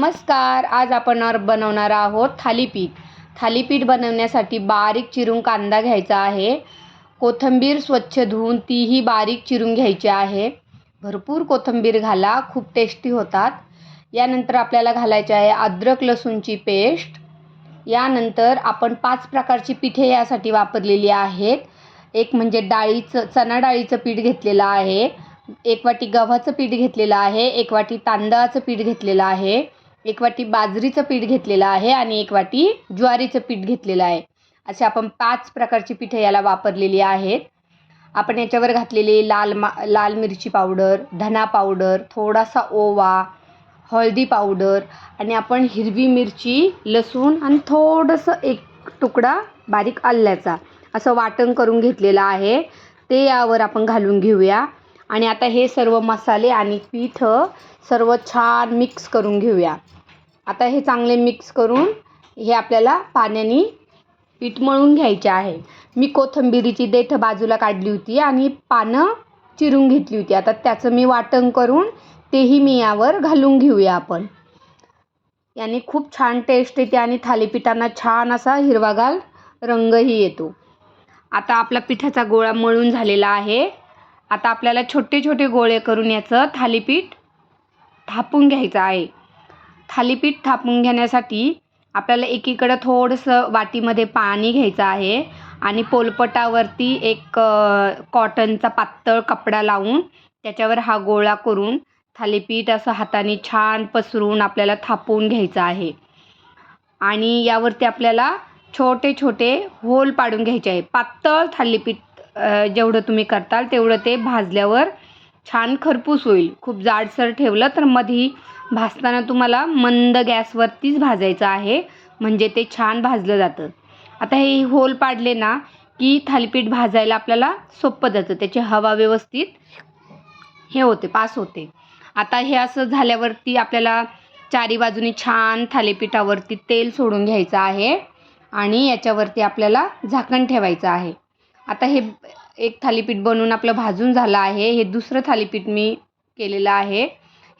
नमस्कार आज आपण बनवणार आहोत थालीपीठ. थालीपीठ बनवण्यासाठी बारीक चिरून कांदा घ्यायचा आहे. कोथिंबीर स्वच्छ धुवून तीही बारीक चिरून घ्यायची आहे. भरपूर कोथिंबीर घाला खूप टेस्टी होतात. यानंतर आपल्याला घालायचे आहे अद्रक लसूणची पेस्ट. यानंतर आपण पाच प्रकारची पिठे यासाठी वापरलेली आहेत. एक म्हणजे डाळीचं चणा डाळीचं पीठ घेतलेलं आहे. एक वाटी गव्हाचं पीठ घेतलेलं आहे. एक वाटी तांदळाचं पीठ घेतलेलं आहे. एक वाटी बाजरीचं पीठ घेतलेलं आहे आणि एक वाटी ज्वारीचं पीठ घेतलेलं आहे. असे आपण पाच प्रकारची पिठे याला वापरलेली आहेत. आपण याच्यावर घातलेली लाल मा लाल मिरची पावडर धना पावडर थोडासा ओवा हळदी पावडर आणि आपण हिरवी मिरची लसूण आणि थोडंसं एक तुकडा बारीक आल्याचा असं वाटण करून घेतलेलं आहे. ते यावर आपण घालून घेऊया. आणि आता हे सर्व मसाले आणि पीठ सर्व छान मिक्स करून घेऊया. आता हे चांगले मिक्स करून हे आपल्याला पाण्याने पीठ मळून घ्यायचे आहे. मी कोथिंबिरीची देठ बाजूला काढली होती आणि पानं चिरून घेतली होती. आता त्याचं मी वाटण करून तेही मी यावर घालून घेऊया आपण. याने खूप छान टेस्ट येते आणि थालीपीठांना छान असा हिरवागार रंगही येतो. आता आपला पिठाचा गोळा मळून झालेला आहे. आता आपल्याला छोटे छोटे गोळे करून याचं थालीपीठ थापून घ्यायचं आहे. थालीपीठ थापून घेण्यासाठी आपल्याला एकीकडं थोडंसं वाटीमध्ये पाणी घ्यायचं आहे आणि पोलपटावरती एक कॉटनचा पातळ कपडा लावून त्याच्यावर हा गोळा करून थालीपीठ असं हाताने छान पसरून आपल्याला थापून घ्यायचं आहे. आणि यावरती आपल्याला छोटे छोटे होल पाडून घ्यायचे आहे. पातळ थालीपीठ जेवढं तुम्ही करताल तेवढं ते भाजल्यावर छान खरपूस होईल. खूप जाडसर ठेवलं तर मधी भाजताना तुम्हाला मंद गॅसवरतीच भाजायचं आहे. म्हणजे ते छान भाजलं जातं. आता हे होल पाडले ना की थालीपीठ भाजायला आपल्याला सोपं जातं. त्याची हवा व्यवस्थित हे होते पास होते. आता हे असं झाल्यावरती आपल्याला चारी बाजूनी छान थालीपीठावरती तेल सोडून घ्यायचं आहे. आणि याच्यावरती आपल्याला झाकण ठेवायचं आहे. आता हे एक थालीपीठ बनवून आपलं भाजून झालं आहे. हे दुसरं थालीपीठ मी केलेलं आहे.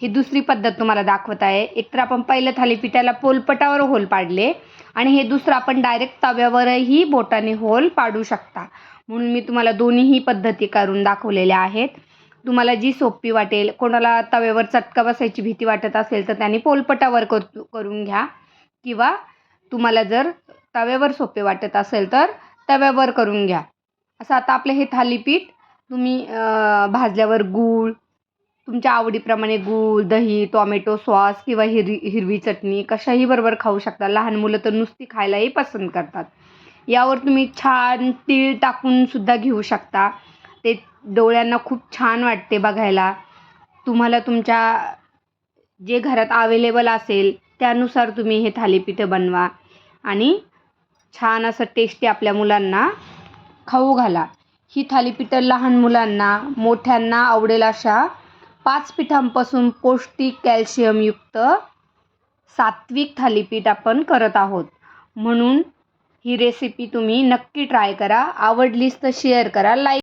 ही दुसरी पद्धत तुम्हाला दाखवत आहे. एकतर आपण पहिलं थालीपीठाला पोलपटावर होल पाडले आणि हे दुसरं आपण डायरेक्ट तव्यावरही बोटाने होल पाडू शकता. म्हणून मी तुम्हाला दोन्हीही पद्धती करून दाखवलेल्या आहेत. तुम्हाला जी सोपी वाटेल कोणाला तव्यावर चटका बसायची भीती वाटत असेल तर त्यांनी पोलपटावर कर करून घ्या. किंवा तुम्हाला जर तव्यावर सोपे वाटत असेल तर तव्यावर करून घ्या. असं आता आपलं हे थालीपीठ तुम्ही भाजल्यावर गूळ तुमच्या आवडीप्रमाणे गूळ दही टॉमॅटो सॉस किंवा हिरवी हिरवी चटणी कशाही बरोबर खाऊ शकता. लहान मुलं तर नुसती खायलाही पसंत करतात. यावर तुम्ही छान तीळ टाकून सुद्धा घेऊ शकता. ते डोळ्यांना खूप छान वाटते बघायला. तुम्हाला तुमच्या जे घरात अवेलेबल असेल त्यानुसार तुम्ही हे थालीपीठं बनवा. आणि छान असं टेस्टी आपल्या मुलांना खाऊ घाला. ही थालीपीठं लहान मुलांना मोठ्यांना आवडेल अशा पाच पिठांपासून पौष्टिक कॅल्शियमयुक्त सात्विक थालीपीठ आपण करत आहोत. म्हणून ही रेसिपी तुम्ही नक्की ट्राय करा. आवडलीच तर शेअर करा लाईक